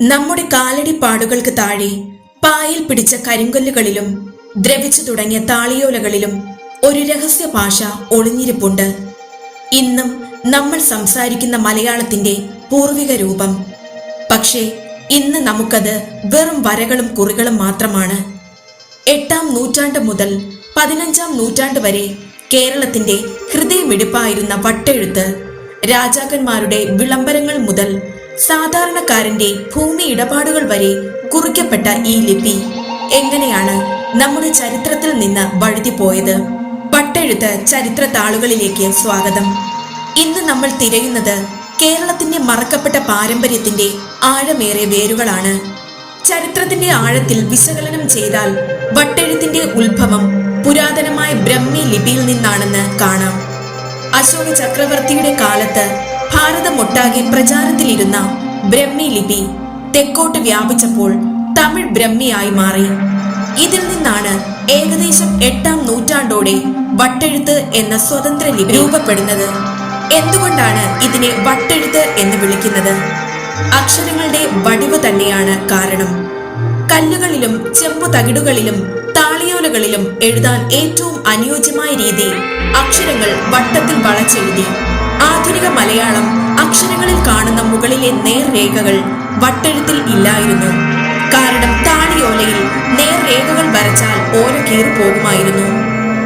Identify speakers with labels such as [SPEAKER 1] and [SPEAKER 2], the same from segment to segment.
[SPEAKER 1] നമ്മുടെ കാലടി പാടുകൾക്ക് താഴെ പായിൽ പിടിച്ച കരിങ്കല്ലുകളിലും ദ്രവിച്ചു തുടങ്ങിയ താളിയോലകളിലും ഒരു രഹസ്യ ഭാഷ ഒളിഞ്ഞിരിപ്പുണ്ട്. ഇന്നും നമ്മൾ സംസാരിക്കുന്ന മലയാളത്തിന്റെ പൂർവിക രൂപം. പക്ഷേ ഇന്ന് നമുക്കത് വെറും വരകളും കുറികളും മാത്രമാണ്. എട്ടാം നൂറ്റാണ്ട് മുതൽ പതിനഞ്ചാം നൂറ്റാണ്ട് വരെ കേരളത്തിന്റെ ഹൃദയമിടിപ്പായിരുന്ന വട്ടെഴുത്ത് രാജാക്കന്മാരുടെ വിളംബരങ്ങൾ മുതൽ സാധാരണക്കാരന്റെ ഭൂമി ഇടപാടുകൾ വരെ കുറിക്കപ്പെട്ട ഈ ലിപി എങ്ങനെയാണ് നമ്മുടെ ചരിത്രത്തിൽ നിന്ന് വഴുതിപ്പോയത്? പട്ടെഴുത്ത് ചരിത്ര താളുകളിലേക്ക് സ്വാഗതം. ഇന്ന് നമ്മൾ തിരയുന്നത് കേരളത്തിന്റെ മറക്കപ്പെട്ട പാരമ്പര്യത്തിന്റെ ആഴമേറെ വേരുകളാണ്. ചരിത്രത്തിന്റെ ആഴത്തിൽ വിശകലനം ചെയ്താൽ വട്ടെഴുത്തിന്റെ ഉത്ഭവം പുരാതനമായ ബ്രഹ്മി ലിപിയിൽ നിന്നാണെന്ന് കാണാം. അശോക ചക്രവർത്തിയുടെ കാലത്ത് ഭാരതമൊട്ടാകെ പ്രചാരത്തിലിരുന്ന ബ്രഹ്മി ലിപി തെക്കോട്ട് വ്യാപിച്ചപ്പോൾ തമിഴ് ബ്രഹ്മിയായി മാറി. ഇതിൽ നിന്നാണ് ഏകദേശം എട്ടാം നൂറ്റാണ്ടോടെ വട്ടെഴുത്ത് എന്ന സ്വതന്ത്ര ലിപി രൂപപ്പെടുന്നത്. എന്തുകൊണ്ടാണ് ഇതിനെ വട്ടെഴുത്ത് എന്ന് വിളിക്കുന്നത്? അക്ഷരങ്ങളുടെ വടിവ് തന്നെയാണ് കാരണം. കല്ലുകളിലും ചെമ്പു തകിടുകളിലും താളിയോലകളിലും എഴുതാൻ ഏറ്റവും അനുയോജ്യമായ രീതി അക്ഷരങ്ങൾ വട്ടത്തിൽ വളച്ചെഴുതി. ആധുനിക മലയാളം അക്ഷരങ്ങളിൽ കാണുന്ന മുകളിലെ നേർരേഖകൾ വട്ടെഴുത്തിൽ ഇല്ലായിരുന്നു. കാരണം താടിയോലയിൽ നേർരേഖകൾ വരച്ചാൽ ഓല കീറി പോകുമായിരുന്നു.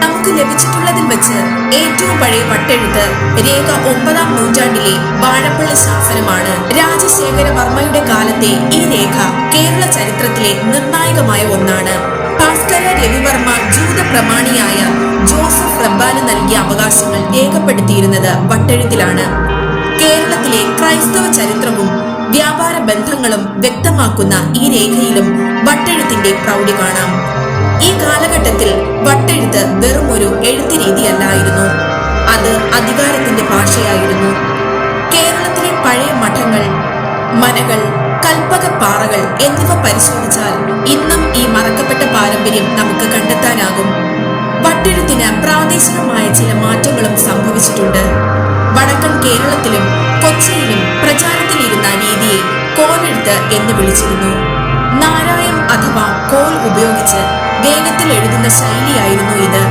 [SPEAKER 1] നമുക്ക് ലഭിച്ചിട്ടുള്ളതിൽ വെച്ച് ഏറ്റവും പഴയ വട്ടെഴുത്ത് രേഖ ഒമ്പതാം നൂറ്റാണ്ടിലെ വാഴപ്പള്ളി ശാസനമാണ്. രാജശേഖര വർമ്മയുടെ കാലത്തെ ഈ രേഖ കേരള ചരിത്രത്തിലെ നിർണായകമായ ഒന്നാണ്. ഭാസ്കര രവിവർമ്മ ജൂത പ്രമാണിയായ റബ്ബാന് നൽകിയ അവകാശങ്ങൾ രേഖപ്പെടുത്തിയിരുന്നത് വട്ടെഴുത്തിലാണ്. കേരളത്തിലെ ക്രൈസ്തവ ചരിത്രവും വ്യാപാര ബന്ധങ്ങളും വ്യക്തമാക്കുന്ന ഈ രേഖയിലും വട്ടെഴുത്തിന്റെ പ്രൗഢി കാണാം. ഈ കാലഘട്ടത്തിൽ വട്ടെഴുത്ത് വെറും ഒരു എഴുത്ത് രീതിയല്ലായിരുന്നു അത് അധികാരത്തിന്റെ ഭാഷയായിരുന്നു. കേരളത്തിലെ പഴയ മഠങ്ങൾ മനകൾ കൽപ്പകപ്പാറകൾ എന്നിവ പരിശോധിച്ചാൽ ചില മാറ്റങ്ങളും സംഭവിച്ചിട്ടുണ്ട്. വടക്കൻ കേരളത്തിലും കൊച്ചിയിലും പ്രചാരത്തിലിരുന്ന രീതിയെ കോലെഴുത്ത് എന്ന് വിളിച്ചിരുന്നു. നാരായം അഥവാ കോൽ ഉപയോഗിച്ച് വേഗത്തിൽ എഴുതുന്ന ശൈലിയായിരുന്നു ഇത്.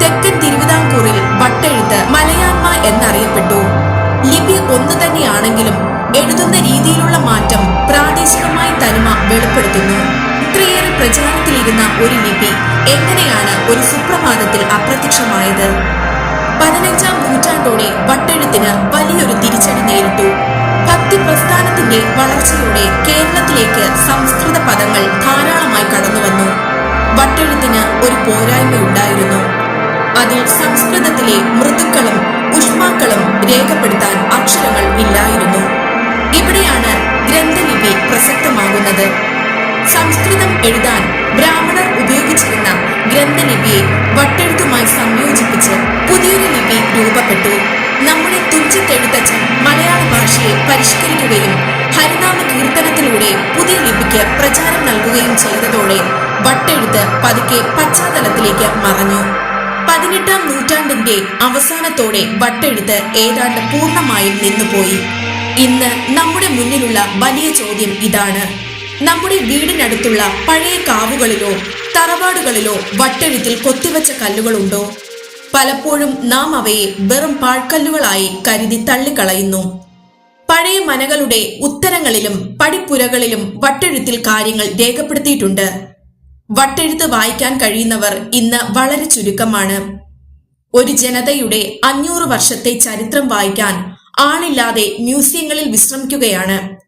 [SPEAKER 1] തെക്കൻ തിരുവിതാംകൂറിൽ വട്ടെഴുത്ത് മലയാൻമ എന്നറിയപ്പെട്ടു. ലിപി ഒന്നു തന്നെയാണെങ്കിലും എഴുതുന്ന രീതിയിലുള്ള മാറ്റം പ്രാദേശികമായി തനിമ വെളിപ്പെടുത്തുന്നു. ഇത്രയേറെ പ്രചാരത്തിലിരുന്ന ഒരു ലിപി എങ്ങനെയാണ് ഒരു സുപ്രഭാതത്തിൽ അപ്രത്യക്ഷമായത്? പതിനഞ്ചാം നൂറ്റാണ്ടോടെ വട്ടെഴുത്തിന് വലിയൊരു തിരിച്ചടി നേരിട്ടു. ഭക്തി പ്രസ്ഥാനത്തിന്റെ വളർച്ചയോടെ കേരളത്തിലേക്ക് സംസ്കൃത പദങ്ങൾ ധാരാളമായി കടന്നുവന്നു. വട്ടെഴുത്തിന് ഒരു പോരായ്മ ഉണ്ടായിരുന്നു. അതിൽ സംസ്കൃതത്തിലെ മൃദുക്കളും ഉഷ്മാക്കളും രേഖപ്പെടുത്താൻ അക്ഷരങ്ങൾ ഇല്ലായിരുന്നു. ഇവിടെയാണ് ഗ്രന്ഥലിപി പ്രസക്തമാകുന്നത്. സംസ്കൃതം എഴുതാൻ ബ്രാഹ്മണർ ഉപയോഗിച്ചിരുന്ന ഗ്രന്ഥലിപിയെ വട്ടെഴുത്തുമായി സംയോജിപ്പിച്ച് പുതിയൊരു ലിപി രൂപപ്പെട്ടു. നമ്മുടെ തുഞ്ചത്തെഴുത്തച്ഛൻ മലയാള ഭാഷയെ പരിഷ്കരിക്കുകയും ഹരിനാമ കീർത്തനത്തിലൂടെ പുതിയ ലിപിക്ക് പ്രചാരം നൽകുകയും ചെയ്തതോടെ വട്ടെഴുത്ത് പതുക്കെ പശ്ചാത്തലത്തിലേക്ക് മറഞ്ഞു. പതിനെട്ടാം നൂറ്റാണ്ടിന്റെ അവസാനത്തോടെ വട്ടെഴുത്ത് ഏതാണ്ട് പൂർണമായും നിന്നുപോയി. ഇന്ന് നമ്മുടെ മുന്നിലുള്ള വലിയ ചോദ്യം ഇതാണ്. നമ്മുടെ വീടിനടുത്തുള്ള പഴയ കാവുകളിലോ തറവാടുകളിലോ വട്ടെഴുത്തിൽ കൊത്തിവെച്ച കല്ലുകളുണ്ടോ? പലപ്പോഴും നാം അവയെ വെറും പാഴ്ക്കല്ലുകളായി കരുതി തള്ളിക്കളയുന്നു. പഴയ മനകളുടെ ഉത്തരങ്ങളിലും പടിപ്പുരകളിലും വട്ടെഴുത്തിൽ കാര്യങ്ങൾ രേഖപ്പെടുത്തിയിട്ടുണ്ട്. വട്ടെഴുത്ത് വായിക്കാൻ കഴിയുന്നവർ ഇന്ന് വളരെ ചുരുക്കമാണ്. ഒരു ജനതയുടെ അഞ്ഞൂറ് വർഷത്തെ ചരിത്രം വായിക്കാൻ ആളില്ലാതെ മ്യൂസിയങ്ങളിൽ വിശ്രമിക്കുകയാണ്.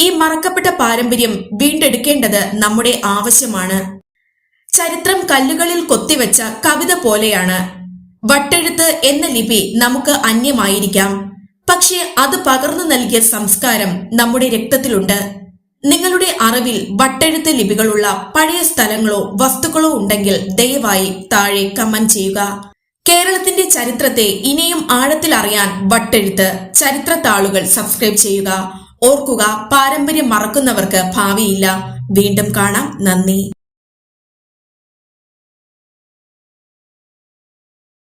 [SPEAKER 1] ഈ മറക്കപ്പെട്ട പാരമ്പര്യം വീണ്ടെടുക്കേണ്ടത് നമ്മുടെ ആവശ്യമാണ്. ചരിത്രം കല്ലുകളിൽ കൊത്തിവെച്ച കവിത പോലെയാണ്. വട്ടെഴുത്ത് എന്ന ലിപി നമുക്ക് അന്യമായിരിക്കാം. പക്ഷേ അത് പകർന്നു നൽകിയ സംസ്കാരം നമ്മുടെ രക്തത്തിലുണ്ട്. നിങ്ങളുടെ അറിവിൽ വട്ടെഴുത്ത് ലിപികളുള്ള പഴയ സ്ഥലങ്ങളോ വസ്തുക്കളോ ഉണ്ടെങ്കിൽ ദയവായി താഴെ കമന്റ് ചെയ്യുക. കേരളത്തിന്റെ ചരിത്രത്തെ ഇനിയും ആഴത്തിൽ അറിയാൻ വട്ടെഴുത്ത് ചരിത്ര താളുകൾ സബ്സ്ക്രൈബ് ചെയ്യുക. ഓർക്കുക പാരമ്പര്യം മറക്കുന്നവർക്ക് ഭാവിയില്ല. വീണ്ടും കാണാം. നന്ദി.